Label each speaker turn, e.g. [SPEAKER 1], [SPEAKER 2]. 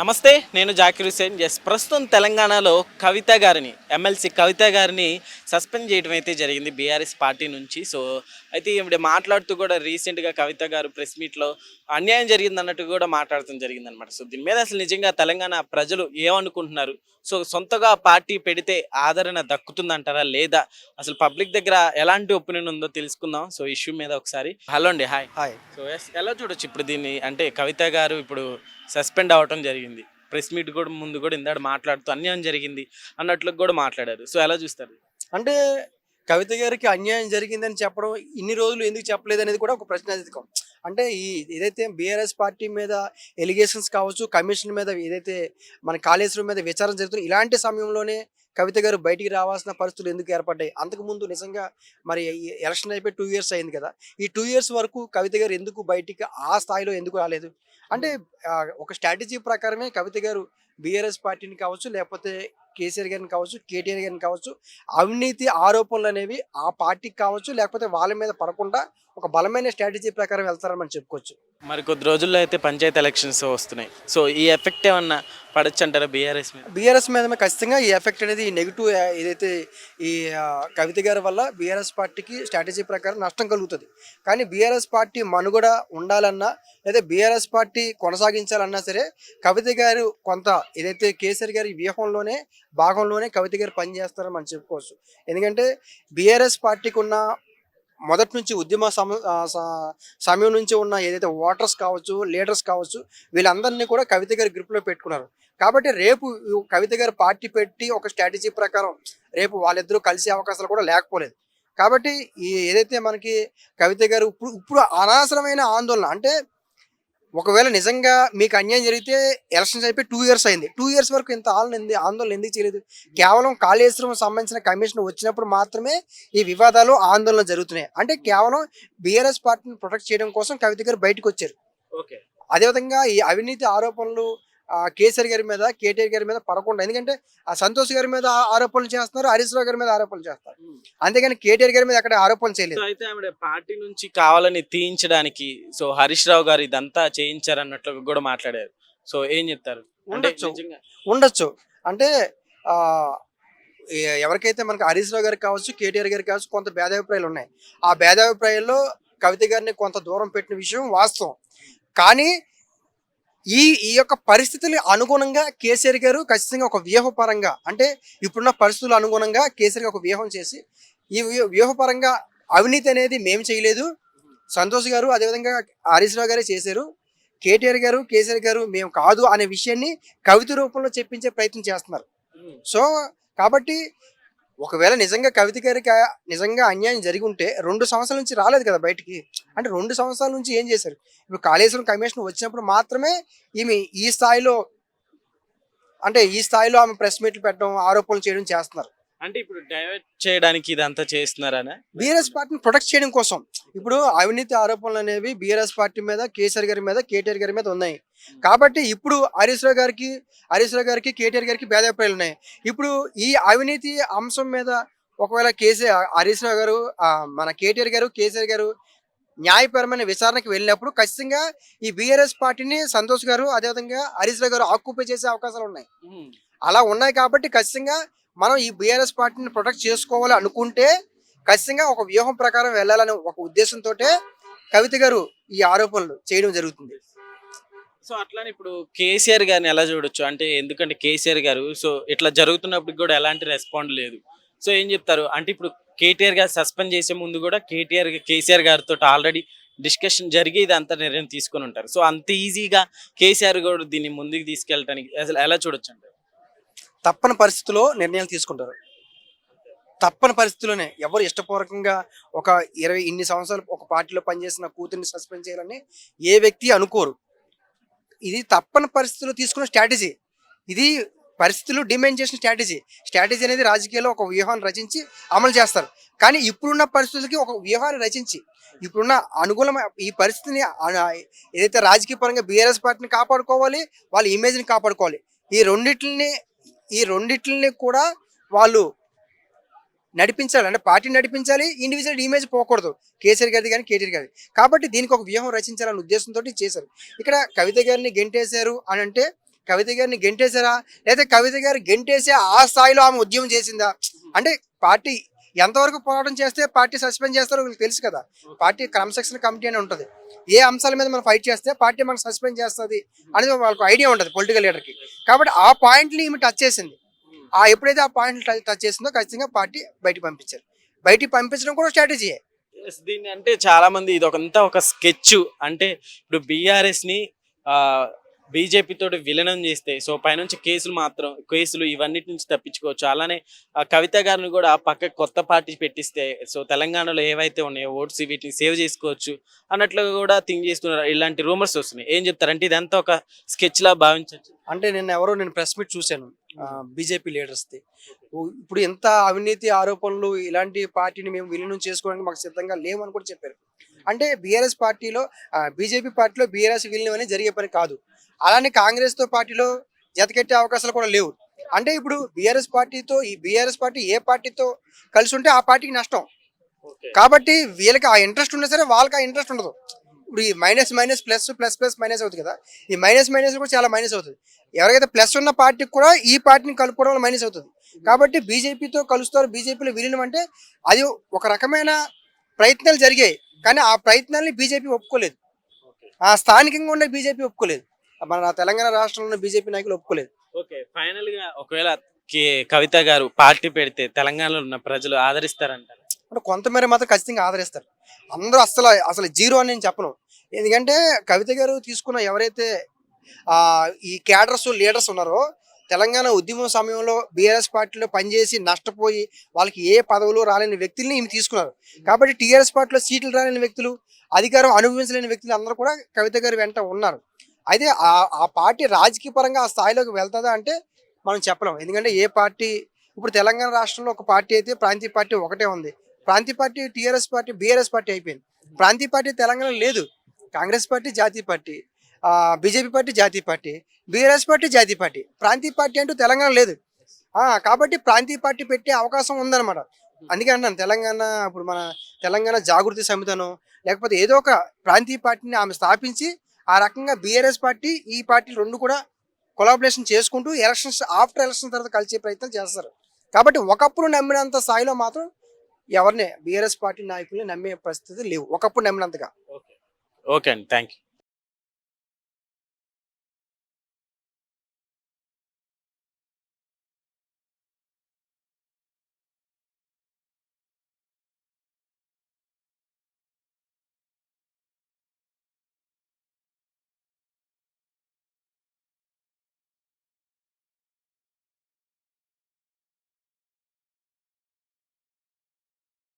[SPEAKER 1] నమస్తే నేను జాకిర్ హుసేన్ ఎస్ ప్రస్తుతం తెలంగాణలో కవిత గారిని ఎమ్మెల్సీ కవిత గారిని సస్పెండ్ చేయడం అయితే జరిగింది బీఆర్ఎస్ పార్టీ నుంచి. సో అయితే ఈవిడ మాట్లాడుతూ కూడా రీసెంట్గా కవిత గారు ప్రెస్ మీట్లో అన్యాయం జరిగింది అన్నట్టు కూడా మాట్లాడటం జరిగింది అనమాట సో దీని మీద అసలు నిజంగా తెలంగాణ ప్రజలు ఏమనుకుంటున్నారు? సో సొంతగా పార్టీ పెడితే ఆదరణ దక్కుతుందంటారా లేదా? అసలు పబ్లిక్ దగ్గర ఎలాంటి ఒపీనియన్ ఉందో తెలుసుకుందాం. సో ఇష్యూ మీద ఒకసారి. హలో అండి హాయ్.
[SPEAKER 2] హాయ్.
[SPEAKER 1] సో ఎస్ ఎలా చూడొచ్చు ఇప్పుడు దీన్ని? అంటే కవిత గారు ఇప్పుడు సస్పెండ్ అవ్వటం జరిగింది. ప్రెస్ మీట్ కూడా ముందు కూడా ఇందాడు మాట్లాడుతూ అన్యాయం జరిగింది అన్నట్లు కూడా మాట్లాడారు. సో ఎలా చూస్తారు?
[SPEAKER 2] అంటే కవిత గారికి అన్యాయం జరిగిందని చెప్పడం ఇన్ని రోజులు ఎందుకు చెప్పలేదు అనేది కూడా ఒక ప్రశ్నార్థకం అంటే ఈ ఏదైతే బీఆర్ఎస్ పార్టీ మీద ఎలిగేషన్స్ కావచ్చు కమిషన్ మీద ఏదైతే మన కాళేశ్వరం మీద విచారణ జరుగుతుంది ఇలాంటి సమయంలోనే కవిత గారు బయటికి రావాల్సిన పరిస్థితులు ఎందుకు ఏర్పడ్డాయి? అంతకుముందు నిజంగా మరి ఎలక్షన్ అయిపోయి టూ ఇయర్స్ అయింది కదా ఈ టూ ఇయర్స్ వరకు కవిత గారు ఎందుకు బయటికి ఆ స్థాయిలో ఎందుకు రాలేదు? అంటే ఒక స్ట్రాటజీ ప్రకారమే కవిత గారు బీఆర్ఎస్ పార్టీని కావచ్చు లేకపోతే కేసీఆర్ గారిని కావచ్చు కేటీఆర్ గారిని కావచ్చు అవినీతి ఆరోపణలు అనేవి ఆ పార్టీకి కావచ్చు లేకపోతే వాళ్ళ మీద పడకుండా ఒక బలమైన స్ట్రాటజీ ప్రకారం వెళ్తారని మనం చెప్పుకోవచ్చు.
[SPEAKER 1] మరి కొద్ది రోజుల్లో అయితే పంచాయతీ ఎలక్షన్స్ వస్తున్నాయి. సో ఈ ఎఫెక్ట్ ఏమన్నా పడచ్చు అంటారా బీఆర్ఎస్ మీద?
[SPEAKER 2] బీఆర్ఎస్ మీద ఖచ్చితంగా ఈ ఎఫెక్ట్ అనేది ఈ నెగిటివ్ ఏదైతే ఈ కవిత గారి వల్ల బీఆర్ఎస్ పార్టీకి స్ట్రాటజీ ప్రకారం నష్టం కలుగుతుంది. కానీ బీఆర్ఎస్ పార్టీ మనుగడ ఉండాలన్నా లేదా బీఆర్ఎస్ పార్టీ కొనసాగించాలన్నా సరే కవిత గారు కొంత ఏదైతే కేసీఆర్ గారి వ్యూహంలోనే భాగంలోనే కవిత గారు పనిచేస్తారని మనం చెప్పుకోవచ్చు. ఎందుకంటే బీఆర్ఎస్ పార్టీకి ఉన్న మొదటి నుంచి ఉద్యమ సమ సమయం నుంచి ఉన్న ఏదైతే ఓటర్స్ కావచ్చు లీడర్స్ కావచ్చు వీళ్ళందరినీ కూడా కవిత గారి గ్రిప్లో పెట్టుకున్నారు. కాబట్టి రేపు కవిత గారు పార్టీ పెట్టి ఒక స్ట్రాటజీ ప్రకారం రేపు వాళ్ళిద్దరూ కలిసే అవకాశాలు కూడా లేకపోలేదు. కాబట్టి ఈ ఏదైతే మనకి కవిత గారు ఇప్పుడు ఇప్పుడు అనవసరమైన ఆందోళన అంటే ఒకవేళ నిజంగా మీకు అన్యాయం జరిగితే ఎలక్షన్స్ అయిపోయి టూ ఇయర్స్ అయింది. టూ ఇయర్స్ వరకు ఇంత ఆందోళన ఆందోళన ఎందుకు చేయలేదు? కేవలం కాళేశ్వరం సంబంధించిన కమిషన్ వచ్చినప్పుడు మాత్రమే ఈ వివాదాలు ఆందోళన జరుగుతున్నాయి. అంటే కేవలం బీఆర్ఎస్ పార్టీని ప్రొటెక్ట్ చేయడం కోసం కవిత గారు బయటకు వచ్చారు.
[SPEAKER 1] ఓకే.
[SPEAKER 2] అదేవిధంగా ఈ అవినీతి ఆరోపణలు కేసీఆర్ గారి మీద కేటీఆర్ గారి మీద పడకుండా ఎందుకంటే ఆ సంతోష్ గారి మీద ఆరోపణలు చేస్తున్నారు హరీష్ రావు గారి మీద ఆరోపణలు చేస్తారు. అంతేగాని కేటీఆర్ గారి మీద అక్కడ ఆరోపణలు చేయలేదు.
[SPEAKER 1] అయితే ఆవిడ పార్టీ నుంచి కావాలని తీయించడానికి సో హరీష్ రావు గారు ఇదంతా చేయించారు అన్నట్లు కూడా మాట్లాడారు. సో ఏం చెప్తారు?
[SPEAKER 2] ఉండొచ్చు. ఉండొచ్చు. అంటే ఆ ఎవరికైతే మనకి హరీష్ రావు గారికి కావచ్చు కేటీఆర్ గారికి కావచ్చు కొంత భేదాభిప్రాయాలు ఉన్నాయి. ఆ భేదాభిప్రాయాల్లో కవిత గారిని కొంత దూరం పెట్టిన విషయం వాస్తవం. కానీ ఈ ఈ యొక్క పరిస్థితులు అనుగుణంగా కేసీఆర్ గారు ఖచ్చితంగా ఒక వ్యూహపరంగా అంటే ఇప్పుడున్న పరిస్థితులు అనుగుణంగా కేసీఆర్ గారు ఒక వ్యూహం చేసి ఈ వ్యూహపరంగా అవినీతి అనేది మేము చేయలేదు. సంతోష్ గారు అదేవిధంగా హరీష్ రావు గారే చేశారు. కేటీఆర్ గారు కేసీఆర్ గారు మేము కాదు అనే విషయాన్ని కవిత రూపంలో చెప్పించే ప్రయత్నం చేస్తున్నారు. సో కాబట్టి ఒకవేళ నిజంగా కవిత గారికి నిజంగా అన్యాయం జరిగి ఉంటే రెండు సంవత్సరాల నుంచి రాలేదు కదా బయటికి. అంటే రెండు సంవత్సరాల నుంచి ఏం చేశారు? ఇప్పుడు కాళేశ్వరం కమిషన్ వచ్చినప్పుడు మాత్రమే ఈమె ఈ స్థాయిలో అంటే ఈ స్థాయిలో ఆమె ప్రెస్ మీట్లు పెట్టడం ఆరోపణలు చేయడం చేస్తున్నారు.
[SPEAKER 1] అంటే ఇప్పుడు డైవర్ట్ చేయడానికి ఇదంతా చేస్తున్నారనే?
[SPEAKER 2] బీఆర్ఎస్ పార్టీని ప్రొటెక్ట్ చేయడం కోసం. ఇప్పుడు అవినీతి ఆరోపణలు అనేవి బీఆర్ఎస్ పార్టీ మీద కేసీఆర్ గారి మీద కేటీఆర్ గారి మీద ఉన్నాయి. కాబట్టి ఇప్పుడు హరీష్ రావు గారికి హరీష్ రావు గారికి కేటీఆర్ గారికి భేదాభిప్రాయాలు ఉన్నాయి. ఇప్పుడు ఈ అవినీతి అంశం మీద ఒకవేళ కేసీఆర్ హరీష్ రావు గారు మన కేటీఆర్ గారు కేసీఆర్ గారు న్యాయపరమైన విచారణకు వెళ్ళినప్పుడు ఖచ్చితంగా ఈ బీఆర్ఎస్ పార్టీని సంతోష్ గారు అదేవిధంగా హరీష్ రావు గారు ఆక్యుపై చేసే అవకాశాలు ఉన్నాయి. అలా ఉన్నాయి కాబట్టి ఖచ్చితంగా మనం ఈ బీఆర్ఎస్ పార్టీని ప్రొటెక్ట్ చేసుకోవాలి అనుకుంటే ఖచ్చితంగా ఒక వ్యూహం ప్రకారం వెళ్ళాలనే ఒక ఉద్దేశంతో కవిత గారు ఈ ఆరోపణలు చేయడం జరుగుతుంది.
[SPEAKER 1] సో అట్లానే ఇప్పుడు కేసీఆర్ గారిని ఎలా చూడొచ్చు? అంటే ఎందుకంటే కేసీఆర్ గారు సో ఇట్లా జరుగుతున్నప్పుడు కూడా ఎలాంటి రెస్పాండ్ లేదు. సో ఏం చెప్తారు? అంటే ఇప్పుడు కేటీఆర్ గారు సస్పెండ్ చేసే ముందు కూడా కేటీఆర్ కేసీఆర్ గారితో ఆల్రెడీ డిస్కషన్ జరిగి అంత నిర్ణయం తీసుకొని ఉంటారు. సో అంత ఈజీగా కేసీఆర్ కూడా దీన్ని ముందుకు తీసుకెళ్ళడానికి అసలు ఎలా చూడొచ్చు అంటే
[SPEAKER 2] తప్పని పరిస్థితిలో నిర్ణయాలు తీసుకుంటారు. తప్పని పరిస్థితుల్లోనే ఎవరు ఇష్టపూర్వకంగా ఒక ఇరవై ఇన్ని సంవత్సరాలు ఒక పార్టీలో పనిచేసిన కూతుర్ని సస్పెండ్ చేయాలని ఏ వ్యక్తి అనుకోరు. ఇది తప్పని పరిస్థితుల్లో తీసుకున్న స్ట్రాటజీ. ఇది పరిస్థితులు డిమాండ్ చేసిన స్ట్రాటజీ. స్ట్రాటజీ అనేది రాజకీయాల్లో ఒక వ్యూహాన్ని రచించి అమలు చేస్తారు. కానీ ఇప్పుడున్న పరిస్థితులకి ఒక వ్యూహాన్ని రచించి ఇప్పుడున్న అనుకూల ఈ పరిస్థితిని ఏదైతే రాజకీయ పరంగా బీఆర్ఎస్ పార్టీని కాపాడుకోవాలి వాళ్ళ ఇమేజ్ని కాపాడుకోవాలి ఈ రెండిట్లని ఈ రెండిట్లని కూడా వాళ్ళు నడిపించాలి. అంటే పార్టీ నడిపించాలి ఇండివిజువల్ ఇమేజ్ పోకూడదు. కేసీఆర్ గారిది కానీ కేటీఆర్ గారిది. కాబట్టి దీనికి ఒక వ్యూహం రచించాలనే ఉద్దేశంతో చేశారు. ఇక్కడ కవిత గారిని గెంటేశారు అని అంటే కవిత గారిని గెంటేశారా? లేదా కవిత గారు గెంటేసే ఆ స్థాయిలో ఆమె ఉద్యమం చేసిందా? అంటే పార్టీ ఎంతవరకు పోరాటం చేస్తే పార్టీ సస్పెండ్ చేస్తారో వీళ్ళకి తెలుసు కదా. పార్టీ క్రమశిక్షణ కమిటీ అని ఉంటుంది. ఏ అంశాల మీద మనం ఫైట్ చేస్తే పార్టీ మనకు సస్పెండ్ చేస్తుంది అనేది వాళ్ళకి ఐడియా ఉంటుంది పొలిటికల్ లీడర్కి కాబట్టి ఆ పాయింట్ని ఈమె టచ్ చేసింది. ఆ ఎప్పుడైతే ఆ పాయింట్ టచ్ చేసిందో ఖచ్చితంగా పార్టీ బయటికి పంపించారు. బయటికి పంపించడం కూడా స్ట్రాటజీయే
[SPEAKER 1] దీన్ని అంటే చాలా మంది ఇది ఒకంతా ఒక స్కెచ్. అంటే ఇప్పుడు బీఆర్ఎస్ బీజేపీ తోటి విలీనం చేస్తే సో పైనుంచి కేసులు మాత్రం కేసులు ఇవన్నిటి నుంచి తప్పించుకోవచ్చు. అలానే ఆ కవిత గారిని కూడా పక్క కొత్త పార్టీ పెట్టిస్తే సో తెలంగాణలో ఏవైతే ఉన్నాయో ఓట్స్ వీటిని సేవ్ చేసుకోవచ్చు అన్నట్లుగా కూడా థింక్ చేస్తున్నారు. ఇలాంటి రూమర్స్ వస్తున్నాయి. ఏం చెప్తారంటే ఇదంతా ఒక స్కెచ్ లా భావించవచ్చు.
[SPEAKER 2] అంటే నేను ఎవరో నేను ప్రెస్ మీట్ చూశాను బీజేపీ లీడర్స్ది ఇప్పుడు ఎంత అవినీతి ఆరోపణలు ఇలాంటి పార్టీని మేము విలీనం చేసుకోవడానికి మాకు సిద్ధంగా లేవని కూడా చెప్పారు. అంటే బీఆర్ఎస్ పార్టీలో బీజేపీ పార్టీలో బీఆర్ఎస్ విలీనం అనేది జరిగే పని కాదు. అలానే కాంగ్రెస్తో పార్టీలో జతకెట్టే అవకాశాలు కూడా లేవు. అంటే ఇప్పుడు బీఆర్ఎస్ పార్టీతో ఈ బీఆర్ఎస్ పార్టీ ఏ పార్టీతో కలిసి ఉంటే ఆ పార్టీకి నష్టం. కాబట్టి వీళ్ళకి ఆ ఇంట్రెస్ట్ ఉన్నా సరే వాళ్ళకి ఆ ఇంట్రెస్ట్ ఉండదు. ఇప్పుడు ఈ minus minus plus plus plus minus అవుతుంది కదా. ఈ మైనస్ మైనస్ కూడా చాలా మైనస్ అవుతుంది. ఎవరికైతే ప్లస్ ఉన్న పార్టీకి కూడా ఈ పార్టీని కలుపుకోవడం వల్ల మైనస్ అవుతుంది. కాబట్టి బీజేపీతో కలుస్తారు బీజేపీలో విలీనం అంటే అది ఒక రకమైన ప్రయత్నాలు జరిగాయి. కానీ ఆ ప్రయత్నాల్ని బీజేపీ ఒప్పుకోలేదు. ఆ స్థానికంగా ఉన్న బీజేపీ ఒప్పుకోలేదు. మన తెలంగాణ రాష్ట్రంలో ఉన్న బీజేపీ నాయకులు ఒప్పుకోలేదు.
[SPEAKER 1] ఓకే ఫైనల్గా ఒకవేళ కవిత గారు పార్టీ పెడితే తెలంగాణలో ఉన్న ప్రజలు ఆదరిస్తారంటారు?
[SPEAKER 2] అంటే కొంతమేర మాత్రం ఖచ్చితంగా ఆదరిస్తారు. అందరూ అసలు అసలు జీరో అని నేను చెప్పను. ఎందుకంటే కవిత గారు తీసుకున్న ఎవరైతే ఆ, ఈ క్యాడర్స్ లీడర్స్ ఉన్నారో తెలంగాణ ఉద్యమం సమయంలో బీఆర్ఎస్ పార్టీలో పనిచేసి నష్టపోయి వాళ్ళకి ఏ పదవులు రాలేని వ్యక్తుల్ని ఈమె తీసుకున్నారు. కాబట్టి టీఆర్ఎస్ పార్టీలో సీట్లు రాలేని వ్యక్తులు అధికారం అనుభవించలేని వ్యక్తులు అందరూ కూడా కవిత గారి వెంట ఉన్నారు. అయితే ఆ ఆ పార్టీ రాజకీయ పరంగా ఆ స్థాయిలోకి వెళ్తుందా అంటే మనం చెప్పలేం. ఎందుకంటే ఏ పార్టీ ఇప్పుడు తెలంగాణ రాష్ట్రంలో ఒక పార్టీ అయితే ప్రాంతీయ పార్టీ ఒకటే ఉంది. ప్రాంతీయ party TRS party BRS party అయిపోయింది. ప్రాంతీయ పార్టీ తెలంగాణ లేదు. కాంగ్రెస్ పార్టీ జాతీయ పార్టీ. బీజేపీ పార్టీ జాతీయ పార్టీ. బీఆర్ఎస్ పార్టీ జాతీయ పార్టీ. ప్రాంతీయ పార్టీ అంటూ తెలంగాణ లేదు. కాబట్టి ప్రాంతీయ పార్టీ పెట్టే అవకాశం ఉందన్నమాట. అందుకే అన్నాను తెలంగాణ ఇప్పుడు మన తెలంగాణ జాగృతి సమితను లేకపోతే ఏదో ఒక ప్రాంతీయ పార్టీని ఆమె స్థాపించి ఆ రకంగా బీఆర్ఎస్ పార్టీ ఈ పార్టీ రెండు కూడా కొలాబరేషన్ చేసుకుంటూ ఎలక్షన్స్ ఆఫ్టర్ ఎలక్షన్ తర్వాత కలిసే ప్రయత్నం చేస్తారు. కాబట్టి ఒకప్పుడు నమ్మినంత స్థాయిలో మాత్రం ఎవరిని బీఆర్ఎస్ పార్టీ నాయకుల్ని నమ్మే పరిస్థితి లేవు. ఒకప్పుడు నమ్మినంతగా.
[SPEAKER 1] ఓకే. ఓకే అండి. Thank you